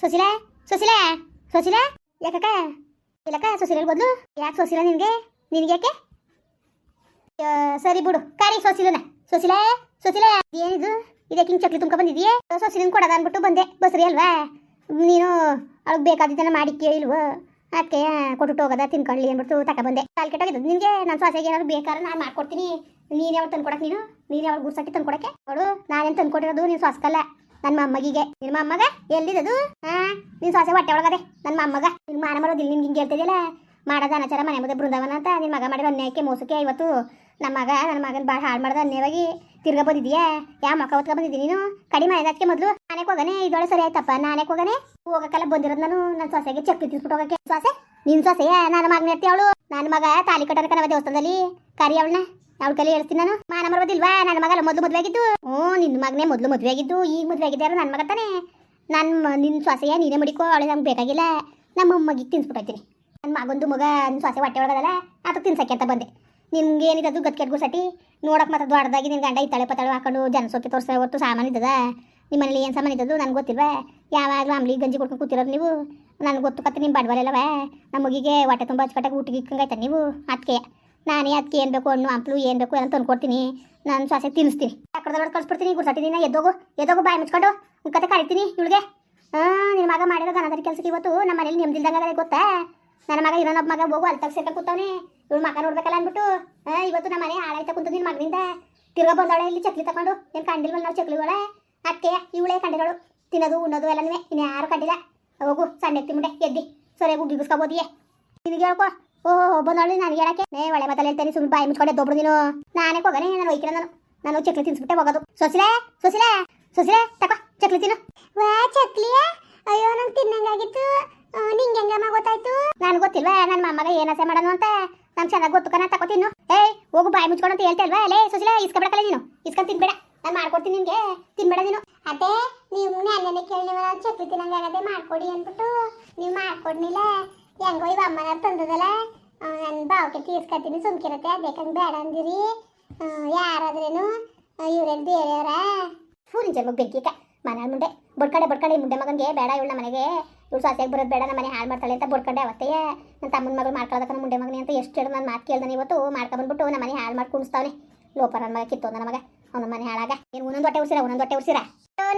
ಸುಶೀಲ ಸುಶೀಲ ಸುಶೀಲ ಯಾಕಕ್ಕ? ಇಲ್ಲಕ್ಕ ಸುಶೀಲ ಬದಲು. ಯಾಕೆ ಸುಶೀಲ ನಿನಗೆ? ನಿನಗೆ ಯಾಕೆ? ಸರಿ ಬಿಡು. ಕಾರಿ ಸೊಸಿಲನ. ಸೊಸಿಲೆ ಸೊಸಿಲೆ. ಏನಿದು? ಇದಕ್ಕೆ ಹಿಂಗೆ ಚಕ್ಲಿ ತುಂಬ ಬಂದಿದೆಯೇ ಸೊಸಿಲಿನ ಕೊಡೋದ ಅಂದ್ಬಿಟ್ಟು ಬಂದೆ. ಬಸ್ರಿ ಅಲ್ವಾ? ನೀನು ಅವಳಿಗೆ ಬೇಕಾದಿದ್ದನ್ನ ಮಾಡಿ ಕೇಳಿಲ್ವ? ಅದಕ್ಕೆ ಕೊಟ್ಟು ಹೋಗದ ತಿನ್ಕೊಳ್ಳಿ ಅಂದ್ಬಿಟ್ಟು ತಕ ಬಂದೆ. ಕಾಲು ಕೆಟ್ಟೋಗಿದ್ದು ನಿನಗೆ ನನ್ನ ಸೊಸೆಗೆ ಏನಾದ್ರು ಬೇಕಾದ್ರೆ ನಾನು ಮಾಡ್ಕೊಡ್ತೀನಿ. ನೀನು ಯಾವಾಗ ತಂದ್ಕೊಡಕ್ಕೆ ನೀನು? ನೀನು ಯಾವಾಗ ಗುರ್ಸಟ್ಟಿ ತಂದ್ಕೊಡಕ್ಕೆ? ನೋಡು, ನಾನೇನು ತಂದ್ಕೊಟ್ಟಿರೋದು ನೀನು ಸೊಸ್ಕಲ್ಲ. ನನ್ನ ಮೊಮ್ಮಗಿಗೆ ನಿಮ್ಮ ಮೊಮ್ಮಗ ಎಲ್ಲಿದದು? ಹಾ ನಿನ್ ಸೊಸೆ ಹೊಟ್ಟೆ ಒಳಗದೆ. ನನ್ನ ಮೊಮ್ಮಗ ನಿಮ್ಮ ಮಾನ ಮಾಡೋದಿಲ್ಲ ನಿನ್ಗೆ ಹಿಂಗೆ ಹೇಳ್ತಿದ್ಯಲ್ಲ? ಮಾಡೋದ ಅನಾಚಾರ ಮನೆ ಮುಂದೆ ಬೃಂದಾವನ ಅಂತ ನಿನ್ನ ಮಗ ಮಾಡಿರೋ ಅನ್ಯಾಯಕ್ಕೆ ಮೋಸಕ್ಕೆ ಇವತ್ತು ನಮ್ಮ ಮಗ ನನ್ನ ಮಗನ ಭಾಳ ಹಾಳು ಮಾಡ್ದ ಅನ್ಯವಾಗಿ ತಿರ್ಗ ಬಂದಿದ್ಯಾ. ಯಾವ ಮಕ್ಕ ಹೊತ್ಕ ಬಂದಿದ್ದೀನಿ ನೀನು? ಕಡಿಮೆ ಅದಕ್ಕೆ ಮೊದಲು ನಾನೇ ಹೋಗನೆ ಇದೊಳೆ ಸರಿ ಆಯ್ತಪ್ಪ, ನಾನೇ ಹೋಗನೆ. ಹೋಗಕ್ಕೆಲ್ಲ ಬಂದಿರೋದು ನಾನು ನನ್ನ ಸೊಸೆಗೆ ಚಕ್ಕಿ ತಿರ್ಸ್ಬಿಟ್ಟು ಹೋಗಕ್ಕೆ. ಸೊಸೆ, ನಿನ್ ಸೊಸೆಯ? ನನ್ನ ಮಗನ ಎತ್ತಿ ಅವಳು. ನನ್ನ ಮಗ ತಾಲಿ ಕಟ್ಟರ ಕನವ ದೇವಸ್ಥಾನದಲ್ಲಿ. ಕರಿ ಅವಳನ್ನ ಅವಳ ಕಲಿ ಹೇಳ್ತೀನಿ ನಾನು. ಮಾನ ಮರದಿಲ್ವಾ ನನ್ನ ಮಗಲ್ಲ ಮೊದಲು ಮದುವೆ ಆಗಿದ್ದು ಹ್ಞೂ ನಿನ್ನ ಮಗನೇ ಮೊದಲು ಮದುವೆ ಆಗಿದ್ದು ಈಗ ಮದುವೆ ಆಗಿದ್ದಾರೆ ನನ್ನ ಮಗ ತಾನೆ. ನನ್ನ ನಿನ್ನ ಸೊಸೆಯ ನೀನೇ ಮಡಿಕೋ ಅವಳೆ ನಮ್ಗೆ ಬೇಕಾಗಿಲ್ಲ. ನಮ್ಮ ಅಮ್ಮಗೆ ತಿನ್ಸ್ಬಿಟ್ಟೈತೀನಿ ನನ್ನ ಮಗೊಂದು ಮಗ ನಿನ್ನ ಸೊಸೆ ಹೊಟ್ಟೆ ಒಳಗದಲ್ಲ ಅದು ತಿನ್ಸಕ್ಕೆ ಅಂತ ಬಂದೆ. ನಿಮ್ಗೆ ಏನಿದದು ಗದ್ಕೆಟ್ಗೂ ಗುಸಟಿ ನೋಡಕ್ಕೆ ಮಾತ್ರ ದೊಡ್ಡದಾಗಿ ನಿನ್ನ ಗಂಡ ಇತ್ತಳೆ ಪತ್ತಾಳೆ ಹಾಕೊಂಡು ಜನಸೋಕೆ ತೋರಿಸ ಹೊತ್ತು ಸಾಮಾನು ಇದ್ದದ? ನಿಮ್ಮ ಮನೇಲಿ ಏನು ಸಾಮಾನು ಇದ್ದದು ನನಗೆ ಗೊತ್ತಿಲ್ವ? ಯಾವಾಗಲೂ ಅಂಬ್ಲಿ ಗಂಜಿ ಕೊಡ್ಕೊಂಡು ಕೂತಿರೋದು ನೀವು? ನನಗೆ ಗೊತ್ತು ಕತ್ತೆ ನಿಮ್ಮ ನಮ್ಮ ಮಗಿಗೆ ಹೊಟ್ಟೆ ತುಂಬ ಹಚ್ಕಟ್ಟಾಗ ಊಟಿಗೆ ಇಕ್ಕಂಗಾಯ್ತ ನೀವು? ಅದಕ್ಕೆ ನಾನೇ ಅದಕ್ಕೆ ಏನು ಬೇಕು ಹಣ್ಣು ಹಂಪಲು ಏನು ಬೇಕು ಎಲ್ಲ ತಂದ್ಕೊಡ್ತೀನಿ. ನಾನು ಸೊಸೆ ತಿನ್ನಿಸ್ತೀನಿ ಅಕ್ಕಡದೊಳಗೆ ಕಳಿಸ್ಬಿಡ್ತೀನಿ ಗುರ್ಸಟ್ಟಿನಿ ನಾ ಎದ್ದೋಗು ಎದ್ದೋಗು ಬಾಯಿ ಮುಚ್ಕೊಂಡು. ಕತೆ ಕರಿತೀನಿ ಇವಳಿಗೆ. ಹಾಂ ನಿಮ್ಮ ಮಗ ಮಾಡಿರೋ ಅದರ ಕೆಲಸಕ್ಕೆ ಇವತ್ತು ನಮ್ಮ ಮನೇಲಿ ನೆಮ್ಮದಿಲ್ದಂಗೆ ಗೊತ್ತಾ? ನನ್ನ ಮಗ ಇನ್ನೊಬ್ಬ ಮಗ ಹೋಗು, ಅಲ್ಲಿ ತಗ ಸೇರ್ಕೊಂಡು ಕೂತವನೆ. ಇವಳು ಮಗ ನೋಡ್ಬೇಕಲ್ಲ ಅಂದ್ಬಿಟ್ಟು ಇವತ್ತು ನಮ್ಮ ಮನೆ ಹಾಳಾಯ್ತಾ ಕುಂತು ನಿನ್ನ ಮಗನಿಂದ. ತಿರ್ಗಾ ಬಂದವಳೆ ಇಲ್ಲಿ ಚಕ್ಲಿ ತಗೊಂಡು ಏನು ಕಂಡಿಲ್ವಲ್ಲ ನಾವು ಚಕ್ಲಿಗಳ. ಅಕ್ಕೆ, ಇವಳೇ ಕಂಡಿರೋಳು. ತಿನ್ನೋದು, ಉಣ್ಣೋದು ಎಲ್ಲನೂ ಇನ್ನು ಯಾರು ಕಂಡಿಲ್ಲ. ಹೋಗು ಸಣ್ಣ ಮುಂಡೆ ಎದ್ದಿ. ಸರಿಯಾಗಿ ಬಿಗಿಸ್ಕೋಬೋದಿಯೇ ನಿನಗೆ ಹೇಳ್ಕೊ. ಓ ಬಂದವಳು ನನಗೆ ಹೇಳಕ್ಕೆ. ನೇ ಒಳ್ಳೆ ಮಾತಲ್ಲಿ ಹೇಳ್ತೇನೆ ಸುಮ್ಮನೆ ಬಾಯಿ ಮುಚ್ಕೊಂಡೆ ದೊಬ್ರು ನೀನು. ನಾನೇ ಹೋಗನೆ, ನಾನು ಒಯ್ಕಿರ ನಾನು. ನಾನು ಚಕ್ಲಿ ತಿನ್ಸ್ಬಿಟ್ಟೆ, ಹೋಗೋದು. ಸೊಸಿಲೆ ಸೊಸಿಲೆ ಸೊಸಿಲೆ, ತಕೋ, ಚಕ್ಲಿ ತಿನ್ನು. ವಾ, ಚಕ್ಲಿಯ? ಅಯ್ಯೋ, ನಂಗೆ ತಿನ್ನಂಗಾಗಿತ್ತು. ನಿಂಗೆ ಹೆಂಗಮ್ಮ ಗೊತ್ತಾಯ್ತು? ನನಗೆ ಗೊತ್ತಿಲ್ವಾ? ನನ್ನ ಮೊಮ್ಮಗ ಏನು ಆಸೆ ಮಾಡೋನು ಅಂತ? ನಮ್ ಚೆನ್ನಾಗಿ ಗೊತ್ತು ಕಣ ತಕೋ ತಿನ್ನು ಏಯ್ ಹೋಗು ಬಾಯಿ ಮುಚ್ಕೊಂಡು ಅಂತ ಹೇಳ್ತಾ ಇಲ್ವಾ? ಲೇ ಸೊಸಿಲೆ ಇಸ್ಕೊಬೇಕಲ್ಲ ನೀನು. ಇಸ್ಕೊಂಡ್ ತಿನ್ಬೇಡ. ನಾನು ಮಾಡ್ಕೊಡ್ತೀನಿ ನಿನಗೆ. ತಿನ್ಬೇಡ ನೀನು. ಅದೇ ನೀವು ನೆನ್ನೆ ಕೇಳಿ ನಾನು ಚಕ್ಲಿ ತಿನ್ನಂಗಾಗದೆ ಮಾಡ್ಕೊಡಿ ಅಂದ್ಬಿಟ್ಟು. ನೀವು ಮಾಡ್ಕೊಡ್ನಿಲ್ಲ. ಹೆಂಗೋ ಇವ ಅಮ್ಮನ ತಂದದಲ್ಲ. ನನ್ನ ಬಾವಕ್ಕೆ ತೀರ್ಸ್ಕೊತೀನಿ ಸುಮ್ಕಿರತ್ತೆ. ಅದಕ್ಕೆ ಬೇಡ ಅಂದಿರಿ. ಯಾರಾದ್ರೇನು? ಇವ್ರೇನು ಬೇರೆಯವರ? ಫೂರಿನ ಜನ್ಮಕ್ಕೆ ಬೆಂಕಿಕ ಮನೆ ಮುಂದೆ. ಬಡ್ಕಡೆ ಬಡ್ಕಡೆ ಮುಂಡೆ ಮಗನಿಗೆ. ಬೇಡ ಇವಳ ಮನೆಗೆ ಇವಳು ಸಾಸಿಯಾಗಿ ಬರೋದು ಬೇಡ ನಮ್ಮನೆ ಹಾಳು ಮಾಡ್ತಾಳೆ ಅಂತ ಬಡ್ಕಂಡೆ ಅವತ್ತೇ. ನನ್ನ ತಮ್ಮನ ಮಗಳು ಮಾಡ್ಕೊಳ್ಳೋದಕ್ಕ ಮುಂಡೆ ಮಗನೇ ಅಂತ ಎಷ್ಟು ಹೇಳಿ ನಾನು ಮಾತು ಕೇಳ್ದಾನೆ ಇವತ್ತು. ಮಾಡ್ಕೊಂಡ್ಬಂದ್ಬಿಟ್ಟು ನಮ್ಮ ಮನೆ ಹಾಳು ಮಾಡಿ ಕುಣಿಸ್ತಾವನೆ ಲೋಪ ನನ್ನ ಮಗ ಕಿತ್ತು ನನ್ನ ಮಗ. ಅವನ ಮನೆ ಹಾಳಾಗ. ಏನು ಒಂದೊಂದು ಹೊಟ್ಟೆ ಉಸಿರ ಒಂದೊಂದು ಹೊಟ್ಟೆ ಉಸಿರ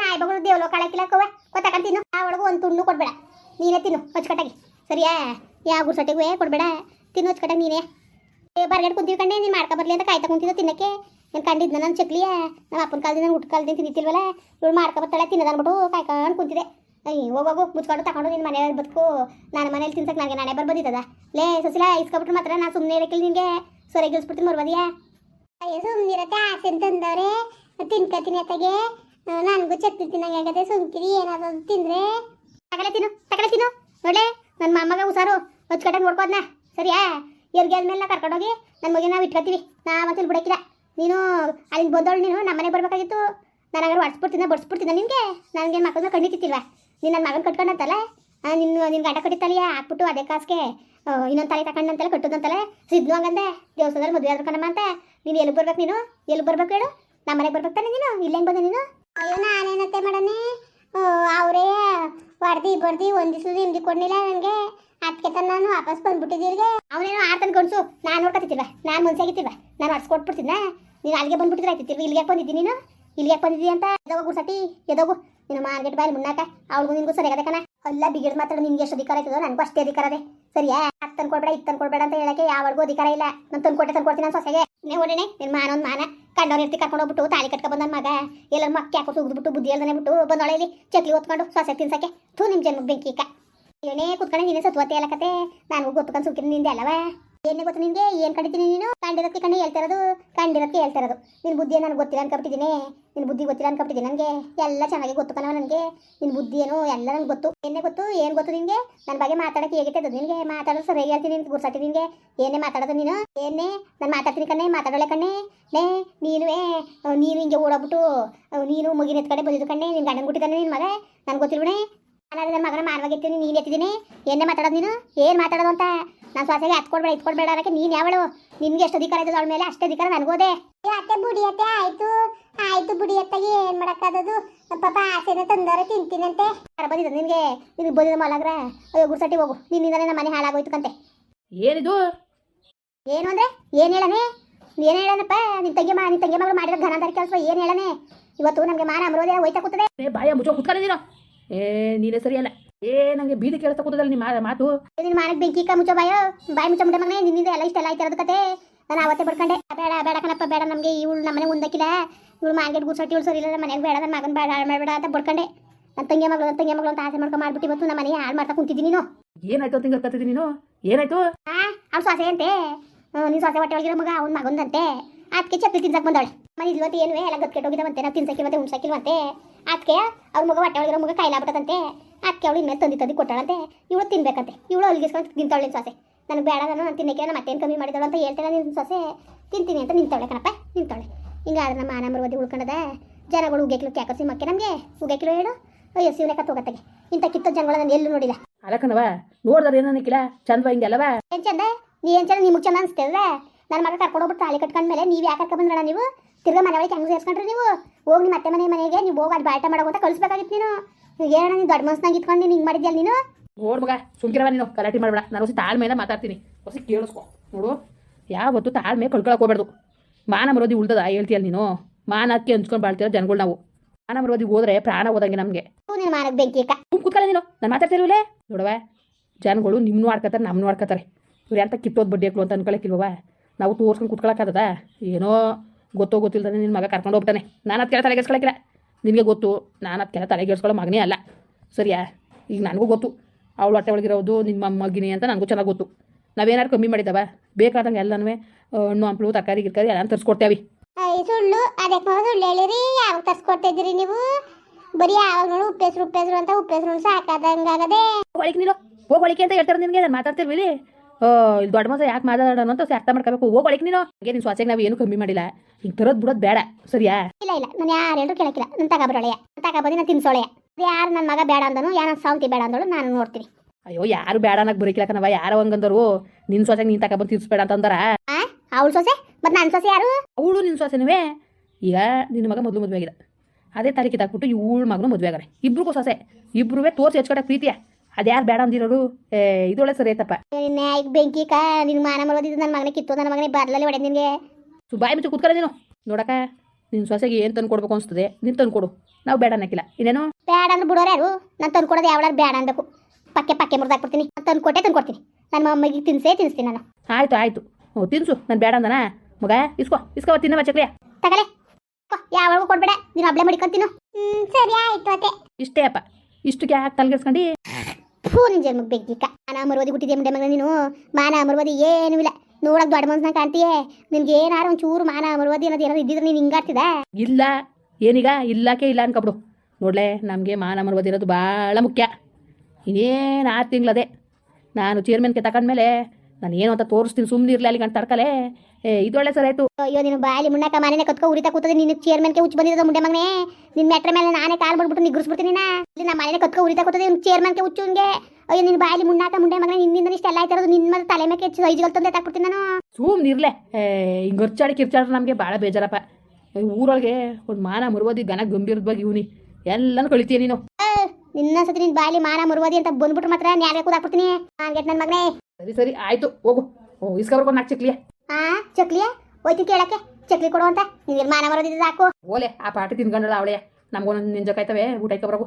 ನಾಯಿ ಬಗಳು ದೇವ್ಲೋ ಕಾಳಕ್ಕಿಲ್ಲ ಕವ ಗೊತ್ತಾಕಂತ ಆ ಒಳಗೂ ಒಂದು ತುಂಡು ಕೊಡ್ಬೇಡ ನೀನೇ ತಿನ್ನು ಅಚ್ಚುಕಟ್ಟಾಗಿ ಸರಿಯಾ? ಯಾವ ಗುರ್ಸಟ್ಟಿಗೂ ಕೊಡ್ಬೇಡ. ತಿನ್ನು ಅಚ್ಚುಕಟ್ಟಾಗಿ ನೀನೇ. ಏ ಬರ್ಗಡೆ ಕುಂತಿರ್ಕಂಡೆ ನೀನು ಮಾಡ್ಕೊ ಬರ್ಲಿ ಅಂತ ಕಾಯ್ತಾ ಕುಂತಿದ್ದ ತಿನ್ನಕ್ಕೆ. ನಾನು ಕಂಡಿದ್ನ ನನ್ನ ಚಕ್ಲಿಯಾ? ನಮ್ಮ ಅಪ್ಪನ ಕಾಲದಿಂದ ನಾನು ಊಟ ಕಾಲದಿಂದ ತಿಂದಿತ್ತಿಲ್ವಲ್ಲ ಇವಳು ಮಾಡ್ಕೊ ಬರ್ತಾಳೆ ತಿನ್ನೋದನ್ಬಿಟ್ಟು ಕಾಯ್ಕೊಂಡು ಕುಂತಿದೆ ಹೋಗೋಗು ಮುಚ್ಕೊಂಡು ತಗೊಂಡು ನಿನ್ನ ಮನೆಯಲ್ಲಿ ಬದುಕು. ನಾನು ಮನೇಲಿ ತಿನ್ಸಕ್ಕೆ ನನಗೆ ನಾನೇ ಬರ್ಬೋದಿತ್ತದ? ಲೇ ಸಸಿಲ ಇಸ್ಕೊಬಿಟ್ರೆ ಮಾತ್ರ ನಾನು ಸುಮ್ಮನೆ ಇರಕ್ಕಿಲ್ಲ ನಿನಗೆ. ಸೊರೆ ಗಿಲ್ಸ್ಬಿಡ್ತೀನಿ ಬರ್ಬೋದಿಯಾ ಅಯ್ಯೋ ಸುಮ್ಮನಿರತ್ತೆ ಆಸೆ ಅಂತಂದವ್ರೆ ತಿನ್ಕತೀನಿ ಅತ್ತಗೆ. ನನಗೂ ಚಟ್ನಿ ತಿನ್ನಂಗಾಗದೆ ಸುಮ್ಕಿರಿ ಏನಾದ್ರು ತಿಂದ್ರೆ. ತಗಲೆ ತಿನ್ನು ತಗಲೆ ತಿನ್ನು. ನೋಡ್ಲೆ ನನ್ನ ಮಾಮಗ ಹುಷಾರು. ಹೊಚ್ಕಟ್ಟಾಗ ನೋಡ್ಕೋದ್ನ ಸರಿಯಾ? ಎರ್ಗೆ ಆದ್ಮೇಲೆ ಕರ್ಕೊಂಡೋಗಿ ನನ್ನ ಮಗಿನ ನಾವು ಇಟ್ಕೊತೀವಿ. ನಾವಂತಲ್ಲಿ ಬಿಡಕ್ಕಿಲ್ಲ. ನೀನು ಅಲ್ಲಿಂದ ಬಂದವಳು ನೀನು ನಮ್ಮನೆ ಬರ್ಬೇಕಾಗಿತ್ತು. ನಾನು ಹಂಗಾರೆ ಹೊಡ್ಸ್ಬಿಡ್ತೀನಿ ಬಡ್ಸ್ಬಿಡ್ತೀನಿ ನಿನಗೆ? ನನಗೆ ಮಕ್ಕಳನ್ನ ಖಂಡಿತಿತ್ತಿಲ್ವಾ ನೀನು ನನ್ನ ಮಗನ ಕಟ್ಕೊಂಡಂತಲ್ಲ ನಿನ್ನ ನಿನ್ನ ಗಂಡ ಕಟ್ಟಿತ್ತಲಿಯ ಹಾಕ್ಬಿಟ್ಟು ಅದೇ ಕಾಸ್ಗೆ ಇನ್ನೊಂದು ತಲೆ ತಗೊಂಡಂತಲ್ಲ ಕಟ್ಟೋದಂತಲ್ಲ ಸಿದ್ನು ಹಂಗಂದೆ ದೇವಸ್ಥಾನದಲ್ಲಿ ಮದುವೆ ಆದ್ರು ಕಣಮ್ಮ ಅಂತ. ನೀನು ಎಲ್ಲಿ ಬರ್ಬೇಕು ನೀನು? ಎಲ್ಲಿ ಬರ್ಬೇಕು ಹೇಳು? ನಮ್ಮ ಮನೆಗೆ ಬರ್ಬೇಕು ತಾನೆ ನೀನು? ಇಲ್ಲೇ ಬಂದೆ ನೀನು? ಅಯ್ಯೋ ನಾನೇನತ್ತೆ ಮಾಡನೆ ಅವರೇ ಹೊಡ್ದು ಬರ್ದಿ ಒಂದು ದಿವಸ ನಿಮ್ದು ಕೊಡ್ಲಿಲ್ಲ ನನಗೆ ಅದಕ್ಕೆ ತಾನು ನಾನು ವಾಪಸ್ ಬಂದ್ಬಿಟ್ಟಿದ್ದೀರಿಗೆ ಅವನೇನೋ ಆಡ್ತಾನೆ ಗೊಂಡ್ಸು ನಾನು ನೋಡ್ಕೊತಿರ್ವ ನಾನು ಮನ್ಸಾಗಿತ್ತಿರ್ವ ನಾನು ಹೊಡ್ಸ್ಕೊಟ್ಬಿಡ್ತಿದ್ನ ನೀನು ಅಲ್ಲಿಗೆ ಬಂದ್ಬಿಟ್ಟಿದ್ರೆ ಆಯ್ತಿರ್ವ ಇಲ್ಲಿಗೆ ಬಂದಿದ್ದೀನಿ ನೀನು? ಇಲ್ಲಿಗೆ ಬಂದಿದ್ದೀನಿ ಅಂತ? ಎದೋಗು ಸತಿ ಎದೋಗು. ನೀನು ಮಾರ್ಕೆಟ್ ಬಾಯಲ್ಲಿ ಮುನ್ನಾಕ, ಅವಳಿಗೂ ನಿನ್ಗೂ ಸರಿಯಾಗದೆ ಕಣ. ಎಲ್ಲ ಬಿಗಿಡ್ ಮಾತ್ರ ನಿನ್ಗೆ ಎಷ್ಟು ಅಧಿಕಾರ ಆಯ್ತದೋ ನನಗೂ ಅಷ್ಟೇ ಅಧಿಕಾರ ಅದೇ. ಸರಿಯಾ? ಅದು ತಂದ್ಕೊಡ್ಬೇಡ, ಇದು ತಂದ್ಕೊಡ್ಬೇಡ ಅಂತ ಹೇಳಕ್ಕೆ ಯಾವಳಿಗೂ ಅಧಿಕಾರ ಇಲ್ಲ. ನಾನು ತಂದ್ಕೊಟ್ಟೆ ತಂದ್ಕೊಡ್ತೀನಿ ನಾನು ಸೊಸೆಗೆ. ನೀ ಹೊಡೆನೆ ನಿನ್ನ ಮಾನ ಒಂದು ಮಾನ. ಕಂಡವ್ರ ಇರ್ತಿ ಕರ್ಕೊಂಡು ಹೋಗ್ಬಿಟ್ಟು ತಾಳಿ ಕಟ್ಕೊ ಬಂದ ಮಗ. ಎಲ್ಲ ಮಕ್ಕ ಹಾಕೋ ಸುಗ್ದ್ಬಿಟ್ಟು ಬುದ್ಧಿ ಹೇಳ್ದಾನೆ ಬಿಟ್ಟು ಬಂದೊಳೆ ಇಲ್ಲಿ. ಚಕ್ಲಿ ಹೊತ್ಕೊಂಡು ಸೊಸೆ ತಿನ್ಸಕ್ಕೆ. ಥೂ ನಿಮ್ಮ ಜನ್ಮಕ್ಕೆ ಬೆಂಕಿ ಏನೇ ಕುತ್ಕೊಂಡು, ನೀನೇ ಸತ್ವತೆ ಎಲ್ಲ ಕತೆ. ನಾನು ಗೊತ್ತಕೊಂಡು ಸುಕ್ಕಿನ ನಿಂದೆ ಅಲ್ಲವಾ? ಏನೇ ಗೊತ್ತು ನಿನ್ಗೆ? ಏನು ಕಂಡಿದ್ದೀನಿ ನೀನು? ಕಂಡಿರೋದಕ್ಕೆ ಕಣ್ಣು ಹೇಳ್ತಿರೋದು ಕಂಡಿರೋದಕ್ಕೆ ಹೇಳ್ತಾ ಇರೋದು ನಿನ್ ಬುದ್ಧಿ ನನಗೆ ಗೊತ್ತಿಲ್ಲ ಅನ್ಕೊಬಿಟ್ಟಿದ್ದೀನಿ. ನಿನ್ ಬುದ್ಧಿ ಗೊತ್ತಿಲ್ಲ ಅನ್ಕೊಬಿಟ್ಟಿದ್ದೀನಿ ನನಗೆ. ಎಲ್ಲ ಚೆನ್ನಾಗಿ ಗೊತ್ತು ಕಣವ ನನಗೆ. ನಿನ್ ಬುದ್ಧಿ ಏನು, ಎಲ್ಲ ನನಗೆ ಗೊತ್ತು. ಏನೇ ಗೊತ್ತು, ಏನು ಗೊತ್ತು ನಿನಗೆ? ನನ್ನ ಬಗ್ಗೆ ಮಾತಾಡೋಕ್ಕೆ ಹೇಗಿರ್ತದೆ ನಿನಗೆ? ಮಾತಾಡೋದು ಸರಿ ಹೇಳ್ತೀನಿ ನಿನ್ಗೆ ಗುರ್ಸಾಟಿ ನಿನಗೆ. ಏನೇ ಮಾತಾಡೋದು ನೀನು? ಏನೇ? ನಾನು ಮಾತಾಡ್ತೀನಿ ಕಣ್ಣೆ, ಮಾತಾಡೋಳೆ ಕಣ್ಣೆ. ನೇ, ನೀನು, ಏ, ನೀನು ಹಿಂಗೆ ಓಡಾಬಿಟ್ಟು ನೀನು ಮುಗಿನ ಕಡೆ ಬಂದಿದ್ದು ಕಣ್ಣೆ. ನಿನ್ನ ಗಂಡನ ಬಿಟ್ಟಿದ್ದಾನೆ ನಿನ್ನ ಮಗ. ನನಗೆ ಗೊತ್ತಿಲ್ವಣೆ? ನಾನು ನನ್ನ ಮಗನ ಮಾನವಾಗಿರ್ತೀನಿ ನೀನು ಎತ್ತಿದ್ದೀನಿ ಏನೇ ಮಾತಾಡೋದು ನೀನು? ಏನು ಮಾತಾಡೋದು ಅಂತ? ನಾನು ಸೊಸೆಗೆ ಹತ್ಕೊಡ್ಬೇಡ ಇತ್ಕೊಡ್ಬೇಡ ಅದಕ್ಕೆ ನೀನು ಯಾವಳು? ನಿನ್ಗೆ ಎಷ್ಟು ಅಧಿಕಾರ ಇದೆ ಅವಳ ಮೇಲೆ ಅಷ್ಟೇ ಅಧಿಕಾರ ನನಗೋದೆ ಅತ್ತೆ ಬುಡಿ ಅತ್ತೆ ಆಯ್ತು. ಆಯ್ತು ಬುಡಿ ಅತ್ತಾಗಿ ಏನು ಮಾಡೋಕ್ಕಾದದು ಪಾಪ ಆಸೆನ ತಂದವರೆ ತಿಂತೀನಂತೆ. ಬಂದಿದ್ದು ನಿನಗೆ. ನಿನಗೆ ಬಂದಿದ್ದ ಮಲಗ್ರ. ಅಯ್ಯೋ ಗುಡ್ಸಟ್ಟಿ ಹೋಗು. ನಿನ್ನಿಂದಲೇ ನಮ್ಮ ಮನೆ ಹಾಳಾಗೋಯ್ತು ಕಂತೆ. ಏನಿದು? ಏನು ಅಂದರೆ? ಏನು ಹೇಳನೆ? ಏನು ಹೇಳನಪ್ಪ? ನಿನ್ ತಂಗಿ ಮಾ ನಿನ್ನ ತಂಗಿ ಮಗಳು ಮಾಡಿರೋ ಘನಂತರ ಕೆಲಸ ಏನು ಹೇಳನೆ? ಇವತ್ತು ನಮಗೆ ಮಾನ ಅಮರೋದೇ ಹೋಯ್ತಾ ಕೂತದೆ. ಏ ಬಾಯ ಮುಚ್ಚೋ ಕುತ್ಕೊಂಡಿದ್ದೀನೋ? ಏ ನೀನೇ ಸರಿಯಲ್ಲ ಏ ನಂಗೆ ಬೀದಿ ಕೇಳಿಸ್ತಾ ಕೂತದಲ್ಲ ನಿಮ್ಮ ಮಾತು. ನಿನ್ನ ಮಾನಕ್ ಬೆಂಕಿ ಕ ಮುಚ್ಚ ಬಾಯ? ಬಾಯಿ ಮುಚ್ಚ ಮುಂಡೆ ಮಗನೇ ನಿನ್ನಿಂದ ಎಲ್ಲ ಇಷ್ಟೆಲ್ಲ ಆಯ್ತಿರೋದು ಕತೆ? ನಾನು ಅವತ್ತೇ ಬಡ್ಕೊಂಡೆ ಬೇಡ ಬೇಡ ಕಣಪ್ಪ ಬೇಡ ನಮಗೆ ಇವಳು ನಮ್ಮನೆ ಮುಂದಕ್ಕಿಲ್ಲ. ಇವಳು ಮಾರ್ಕೆಟ್ ಗುಡ್ಸಟ್ಟಿ ಇವಳು ಸರಿ ಇಲ್ಲ ಮನೆಗೆ ಬೇಡ ನನ್ನ ಮಗನ ಬೇಡ ಹಾಳು ಮಾಡಬೇಡ ಅಂತ ಬಡ್ಕೊಂಡೆ. ನನ್ನ ತಂಗಿ ಮಗಳು ನನ್ನ ತಂಗಿ ಮಗಳು ಅಂತ ಆಸೆ ಮಾಡ್ಕೊಂಡು ಮಾಡ್ಬಿಟ್ಟು ಇವತ್ತು ನಮ್ಮ ಮನೆ ಹಾಳು ಮಾಡ್ತಾ ಕುಂತಿದ್ದೀನಿ ನೀನು. ಏನಾಯ್ತು ಅಂತ ಕತ್ತಿದ್ದೀನಿ ನೀನು? ಏನಾಯ್ತು? ಆ ಅವ್ನು ಸೊಸೆ ಅಂತೆ. ನೀನು ಸೊಸೆ ಹೊಟ್ಟೆ ಒಳಗಿರೋ ಮಗ ಅವ್ನ ಮಗಂದಂತೆ. ಅದಕ್ಕೆ ಚಪ್ಪಲಿ ತಿನ್ಸಕ್ ಬಂದವಳೆ. ಮನೆ ಇವತ್ತು ಏನು? ಎಲ್ಲ ಗತ್ ಕೆಟ್ಟೋಗಿದೆ ಮತ್ತೆ ನಾವು ತಿನ್ಸಕ್ಕೆ ಮತ್ತೆ ಉಣ್ಸಕ್ಕಿಲ್ವಂತೆ. ಅದಕ್ಕೆ ಅವ್ರ ಮಗ ಹೊಟ್ಟೆ ಒಳಗಿರೋ ಮಗ ಕಾಯಿಲಾಗ್ಬಿಟ್ಟದಂತೆ. ಅದಕ್ಕೆ ಅವಳು ಇನ್ಮೇಲೆ ತಂದಿ ತಂದು ಕೊಟ್ಟಾಳಂತೆ. ಇವಳು ತಿನ್ಬೇಕಂತೆ. ಇವಳು ಅಲ್ಲಿಗಿಸ್ಕೊಂಡು ತಿಂತಾಳೆ ನಿನ್ನ ಸೊಸೆ. ನನಗೆ ಬೇಡ ನಾನು ನಾನು ತಿನ್ನಕ್ಕೆ ನಾನು ಮತ್ತೇನು ಕಮ್ಮಿ ಮಾಡಿದಳು ಅಂತ ಹೇಳ್ತಾಳೆ ನಿನ್ನ ಸೊಸೆ. ತಿಂತೀನಿ ಅಂತ ನಿಂತಾಳೆ ಕಣಪ್ಪ ನಿಂತಾಳೆ. ಹಿಂಗಾದ್ರೆ ನಮ್ಮ ಮಾನ ಮರುವದಿ ಉಳ್ಕೊಂಡದ ಜನಗಳು ಉಗ್ಗೆಕ್ಲು ಕ್ಯಾಕರ್ಸಿ ಮಕ್ಕೆ ನಮಗೆ? ಉಗ್ಗೆಕ್ಲು ಹೇಳು? ಅಯ್ಯೋ ಸಿವನೆ ಕತ್ತು ಹೋಗತ್ತಾಗೆ ಇಂಥ ಕಿತ್ತ ಜನಗಳ ನಾನು ಎಲ್ಲೂ ನೋಡಿಲ್ಲ. ಅಲಕ್ಕನವ ನೋಡ್ದಾರ ಏನನ್ನಕ್ಕಿಲ್ಲ ಚಂದ ಹಿಂಗೆಲ್ಲವ? ಏನು ಚಂದ? ನೀ ಏನು ಚಂದ? ನಿಮಗೆ ಚಂದ ಅನಿಸ್ತೇವೆ ನನ್ನ ಮಗ ಕರ್ಕೊಂಡು ಹೋಗ್ಬಿಟ್ಟು ತಾಳಿ ಕಟ್ಕೊಂಡ್ಮೇಲೆ ನೀವು ಯಾಕೆ ಕರ್ಕೊಂಡ್ ಬಂದ್ರಣ ನೀವು? ತಿರ್ಗಾ ಮನೆ ಒಳಗೆ ಹೆಂಗ್ ಸೇರ್ಸ್ಕೊಂಡ್ರಿ ನೀವು? ಹೋಗಿ ನಿಮ್ಮ ಅತ್ತೆ ಮನೆ ಮನೆಗೆ ನೀವು ಹೋಗಿ ಅದು ಬಾಟ ಮಾಡೋ ಅಂತ ಕಳಿಸ್ಬೇಕಾಗಿತ್ತು ನೀನು. ಏನಣ್ಣ ನೀನು ದೊಡ್ಡ ಮನ್ಸ್ನಾಗ ಇಟ್ಕೊಂಡು ನೀನು ಹಿಂಗೆ ಮಾಡಿದ್ಯಲ್ಲ ನೀನು? ನೋಡ್ ಮಗ ಸುಮ್ಕಿರವ ನೀನು. ಗಲಾಟೆ ಮಾಡಬೇಡ. ನಾನು ಹೊಸ ತಾಳ್ಮೆಯಿಂದ ಮಾತಾಡ್ತೀನಿ. ಹೊಸ ಕೇಳಿಸ್ಕೊ. ನೋಡು ಯಾವತ್ತು ತಾಳ್ಮೆ ಕಳ್ಕೊಳಕ್ಕೆ ಹೋಗ್ಬಾರ್ದು ಮಾನ ಮರೋದಿ ಉಳ್ದದ ಹೇಳ್ತೀಯಲ್ಲ ನೀನು? ಮಾನಕ್ಕೆ ಹಂಚ್ಕೊಂಡು ಬಾಳ್ತೀರ ಜನಗಳು ನಾವು. ಮಾನ ಮರೋದಿ ಹೋದ್ರೆ ಪ್ರಾಣ ಹೋದಂಗೆ ನಮಗೆ. ಮಾನಕ್ಕೆ ಬೆಂಕಿ ನೀನು. ನಾನು ಮಾತಾಡ್ತಿಲ್ವೇ ನೋಡವ ಜನಗಳು ನಿಮ್ಮನ್ನು ಆಡ್ಕೊತಾರೆ ನಮ್ಮನ್ನು ಆಡ್ಕೊತಾರೆ ಇವ್ರು ಎಂತ ಕಿತ್ತೋದು ಬಡ್ಡಿಯಕ್ಲು ಅಂತ ಅನ್ಕೊಳಕ್ಕಿಲ್ವ ನಾವು ತೋರ್ಸ್ಕೊಂಡು ಕುತ್ಕೊಳಕ್ಕಾಗದ ಏನೋ ಗೊತ್ತೋ ಗೊತ್ತಿಲ್ಲದೆ ನಿನ್ನ ಮಗ ಕರ್ಕೊಂಡು ಹೋಗ್ತಾನೆ ನಾನು ಅದಕ್ಕೆಲ್ಲ ತಲೆಗೆಡ್ಸ್ಕೊಳಕ್ಕಿಲ್ಲ ನಿನಗೆ ಗೊತ್ತು ನಾನು ಅದಕ್ಕೆಲ್ಲ ತಲೆಗೆಡ್ಸ್ಕೊಳ್ಳೋ ಮಗನೇ ಅಲ್ಲ. ಸರಿಯಾ? ಈಗ ನನಗೂ ಗೊತ್ತು. ಅವಳು ಹೊಟ್ಟೆ ಒಳಗಿರೋದು ನಿಮ್ಮ ಮಗಿನಿ ಅಂತ ನನಗೂ ಚೆನ್ನಾಗಿ ಗೊತ್ತು. ನಾವೇನಾದ್ರು ಕಮ್ಮಿ ಮಾಡಿದ್ದಾವ ಬೇಕಾದಂಗೆ ಎಲ್ಲನೂ ಹಣ್ಣು ಹಂಪಲು ತರಕಾರಿ ಗಿರ್ಕಾರಿ ಎಲ್ಲ ತರಿಸ್ಕೊಡ್ತೇವೆ ಸುಳ್ಳು. ಅದಕ್ಕೆ ಮಗ ಸುಳ್ಳು ಹೇಳಿರಿ. ಯಾವಾಗ ತರ್ಸ್ಕೊಡ್ತಾ ನೀವು? ಬರೀ ಯಾವಾಗ ನೋಡು ಉಪ್ಪೆಸ್ರು ಉಪ್ಪೆಸ್ರು ಅಂತ ಉಪ್ಪೆಸ್ರು ಸಾಕಾದಂಗಾಗದೆ. ಹೋಗ್ಲಿಕ್ಕೆ ನೀನು. ಹೋಗ್ಲಿಕ್ಕೆ ಅಂತ ಹೇಳ್ತಾರೆ ನಿನಗೆ? ನಾನು ಮಾತಾಡ್ತಿರ್ವಿ ಇಲ್ಲಿ ದೊಡ್ಡ ಮಸ ಯಾಕೆ ಮಾತಾಡೋಣ ಅಂತ ಅರ್ಥ ಮಾಡ್ಕೋಬೇಕು. ಹೋಗ್ಬಳಿಕ್ ನೀನು. ಹಂಗೆ ನಿನ್ನ ಸ್ವಾಸೆಗೆ ನಾವು ಏನು ಕಮ್ಮಿ ಮಾಡಿಲ್ಲ. ಈಗ ತರೋದು ಬಿಡೋದ್ ಬೇಡ. ಸರಿಯಾ? ಇಲ್ಲ ಇಲ್ಲ. ನಾನು ಯಾರು ಹೇಳಿದ್ರು ಕೇಳಕ್ಕಿಲ್ಲ. ನಾನು ತಗೊಬರೋಳೆಯ ತಗೊಬಂದು ನಾನು ತಿನ್ಸೋಳೆಯ ಯಾರು ನನ್ನ ಮಗ ಬೇಡ ಅಂದನು ಯಾರು ಸಾವಂತಿ ಬೇಡ ಅಂದಳು ನಾನು ನೋಡ್ತೀನಿ. ಅಯ್ಯೋ ಯಾರು ಬೇಡ ಅನ್ನಕ್ ಬರೀಕಿಲ್ಲ ಕಣವ ಯಾರೋ ಹಂಗಂದರು ನಿನ್ ಸ್ವಾಸೆಗೆ ನೀನ್ ತಗೊಬಂದು ತಿರ್ಸ್ಬೇಡ ಅಂತಂದಾರ? ಅವಳು ಸೊಸೆ ಮತ್ತೆ ನನ್ನ ಸೊಸೆ ಯಾರು? ಅವಳು ನಿನ್ ಸ್ವಾಸೆನವೇ ಈಗ ನಿನ್ ಮಗ ಮೊದಲು ಮದುವೆ ಆಗಿದೆ. ಅದೇ ತಾರೀಕಿಗೆ ತಾಕ್ಬಿಟ್ಟು ಇವಳು ಮಗನು ಮದುವೆ ಆಗಾರೆ ಇಬ್ರಿಗೂ ಸೊಸೆ ಇಬ್ರುವೆ ತೋರ್ಸಿ ಹೆಚ್ಕಡೆ ಪ್ರೀತಿಯ. ಅದ್ಯಾರು ಬೇಡ ಅಂದಿರೋರು ಏ ಇದೊಳ್ಳೆ ಸರಿ ಐತಪ್ಪ ಈಗ ಬೆಂಕಿ ಕಾ ನಿನ್ನ ಮಾನ ಮರೋದಿದ್ದು ನನ್ನ ಮಗನೇ ಕಿತ್ತು ನನ್ನ ಮಗನೇ ಬರ್ಲಲ್ಲಿ ಹೊಡೆ ನಿನಗೆ. ಸೊ ಬಾಯಿ ಮುಚ್ಚಿ ಕೂತ್ಕೊಳ್ಳ ನೀನು. ನೋಡಕ್ಕ ನಿನ್ನ ಸೊಸೆಗೆ ಏನು ತಂದು ಕೊಡ್ಬೇಕು ಅನಿಸ್ತದೆ ನೀನು ತಂದು ಕೊಡು. ನಾವು ಬೇಡ ಅನ್ನಕ್ಕಿಲ್ಲ ಇನ್ನೇನು? ಬೇಡ ಅಂದ್ರೆ ಬಿಡೋರು ಯಾರು? ನಾನು ತಂದು ಕೊಡೋದು ಯಾವ್ದಾರು ಬೇಡ ಅನ್ಬೇಕು ಪಕ್ಕೆ ಪಕ್ಕೆ ಮುರಿದಾಕ್ಬಿಡ್ತೀನಿ. ತಂದು ಕೊಟ್ಟೆ ತಂದು ಕೊಡ್ತೀನಿ. ನನ್ನ ಮಮ್ಮಿಗೆ ತಿನ್ಸೇ ತಿನ್ನಿಸ್ತೀನಿ ನಾನು. ಆಯ್ತು ಆಯ್ತು. ಹ್ಞೂ ತಿನ್ಸು. ನಾನು ಬೇಡ ಅಂದನ? ಮಗ ಇಸ್ಕೋ ಇಸ್ಕೋ ತಿನ್ನವ ಚಕ್ರಿಯ. ತಗಲೆ. ಯಾವಾಗೂ ಕೊಡ್ಬೇಡ. ನೀನು ಅಬ್ಲೆ ಮಡಿಕೊಂತೀನು ಹ್ಞೂ ಸರಿ ಆಯ್ತು ಅತ್ತೆ. ಇಷ್ಟೇ ಅಪ್ಪ. ಇಷ್ಟಕ್ಕೆ ಯಾಕೆ ತಲೆಗೆಡ್ಸ್ಕೊಂಡು ನಿನ್ ಜನ್ಮಕ್ಕೆ ಬೆಂಕಿ ಕಾ ಮಾನ ಅಮರವಾದಿ ಹುಟ್ಟಿದೆ ಮಗ ನೀನು. ಮಾನ ಮರುವದಿ ಏನೂ ಇಲ್ಲ. ನೋಡಕ್ ದೊಡ್ಡ ಮನ್ಸನ್ನ ಕಾಣ್ತೀಯೇ? ನಿನ್ಗೆ ಏನಾರ ಒಂಚೂರು ಮಾನ ಮರುವದಿ ಅನ್ನೋದು ಏನಾದ್ರು ಇದ್ದಿದ್ರೆ ನೀನು ಹಿಂಗಾಡ್ತಿದ ಇಲ್ಲ. ಏನೀಗ? ಇಲ್ಲಕೆ ಇಲ್ಲ ಅನ್ಕೊಬಿಡು. ನೋಡ್ಲೆ ನಮಗೆ ಮಾನ ಮರುವದಿ ಇರೋದು ಭಾಳ ಮುಖ್ಯ. ಇನ್ನೇನು ಆರು ತಿಂಗಳದೆ? ನಾನು ಚೇರ್ಮನ್ಗೆ ತಗೊಂಡ್ಮೇಲೆ ನಾನು ಏನು ಅಂತ ತೋರಿಸ್ತೀನಿ. ಸುಮ್ಮನೆ ಇರಲಿ ಅಲ್ಲಿ ಗಂಟ ತಡ್ಕಲೆ. ಏ ಇದೊಳ್ಳೆ ಸರ್ ಆಯ್ತು. ಅಯ್ಯೋ ನೀನು ಬಾಯಲ್ಲಿ ಮುನ್ನಕ ಮನೆನೇ ಕತ್ಕೊ ಉರಿತಾ ಕೂತದೆ. ನಿನ್ನ ಚೇರ್ಮನ್ಗೆ ಉಚ್ಚ ಬಂದಿರೋದು ಮುಂಡೆ ಮಗನೇ. ನಿನ್ನ ಮೆಟ್ರ ಮೇಲೆ ನಾನೇ ಕಾಲ್ ಮಾಡ್ಬಿಟ್ಟು ನಿಗ್ರಿಸ್ಬಿಡ್ತೀನಿ ನಾ. ಇಲ್ಲಿ ನಮ್ಮ ಮನೆನೇ ಕತ್ಕೊ ಉರಿತಾ ಕೂತದೆ. ಚೇರ್ಮನ್ಗೆ ಹುಚ್ಚು ಹಂಗೆ ಅಯ್ಯೋ ನಿನ್ನ ಬಾಯಲ್ಲಿ ಮುನ್ನಾಕ ಮುಂಡೆ ಮಗನ ನಿನ್ನಿಂದ ಇಷ್ಟೆಲ್ಲ ಆಯ್ತಿರೋದು ನಿನ್ನ ತಲೆ ಮೇಲೆ ಸೈಜ್ಗಳು ತಂದೆ ತಾಕ್ಬಿಡ್ತೀನಿ ನಾನು. ಸುಮ್ಮನೆ ಇರಲೆ. ಹಿಂಗೆ ಖರ್ಚಾಡಿ ಕಿರ್ಚಾಡ್ರೆ ನಮಗೆ ಭಾಳ ಬೇಜಾರಪ್ಪ. ಊರೊಳಗೆ ಒಂದು ಮಾನ ಮರುವದಿ ಗನ ಗಂಭೀರದ ಬಗ್ಗೆ ಇವನಿ. ಎಲ್ಲನೂ ಕಳಿತೀಯ ನೀನು. ನಿನ್ನ ಸತಿ ನಿನ್ನ ಬಾಯಲ್ಲಿ ಮಾನ ಮರುವದಿ ಅಂತ ಬಂದ್ಬಿಟ್ರೆ ಮಾತ್ರ ನ್ಯಾಯ ಕೂದಾಕ್ಬಿಡ್ತೀನಿ ಹಾಗೆ ನನ್ನ ಮಗನೇ. ಸರಿ ಸರಿ ಆಯ್ತು ಹೋಗು. ಓ ಇಸ್ಕೊಬರ್ಕೊಂಡು ನಾಲ್ಕು ಚಕ್ಲಿಯಾ? ಆ ಚಕ್ಲಿಯ? ಹೋಯ್ತು ಕೇಳಕ್ಕೆ. ಚಕ್ಲಿ ಕೊಡು ಅಂತ. ನಿನ್ಗೆ ಮಾನ ಮರೋದಿದ್ದು ಸಾಕು ಓಲೆ ಆ ಪಾಟಿ ತಿನ್ಕೊಂಡಳ ಅವಳೆ. ನಮ್ಗೊಂದು ನಿಂಜಕ್ಕಾಯ್ತವೆ ಊಟ ಐಕ ಬರೋಗು.